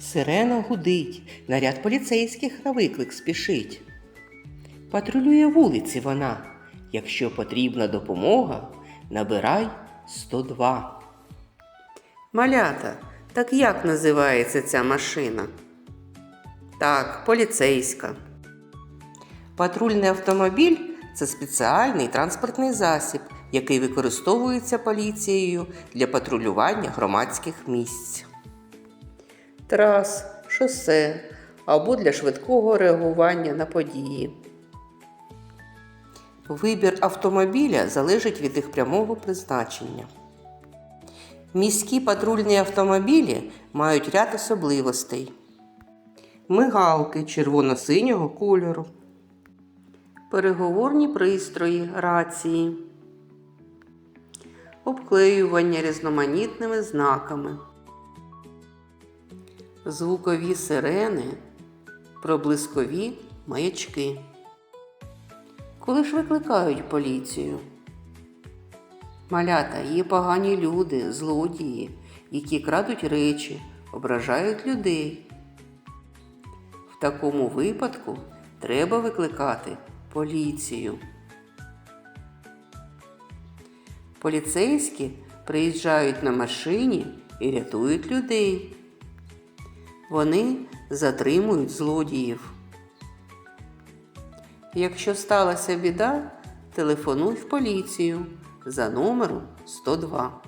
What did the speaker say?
Сирена гудить, наряд поліцейських на виклик спішить. Патрулює вулиці вона. Якщо потрібна допомога, набирай 102. Малята, так як називається ця машина? Так, поліцейська. Патрульний автомобіль це спеціальний транспортний засіб, який використовується поліцією для патрулювання громадських місць. Трас, шосе або для швидкого реагування на події. Вибір автомобіля залежить від їх прямого призначення. Міські патрульні автомобілі мають ряд особливостей. Мигалки червоно-синього кольору, переговорні пристрої рації, обклеювання різноманітними знаками, звукові сирени, проблискові маячки. Коли ж викликають поліцію? Малята є погані люди, злодії, які крадуть речі, ображають людей. В такому випадку треба викликати поліцію. Поліцейські приїжджають на машині і рятують людей. Вони затримують злодіїв. Якщо сталася біда, телефонуй в поліцію за номером 102.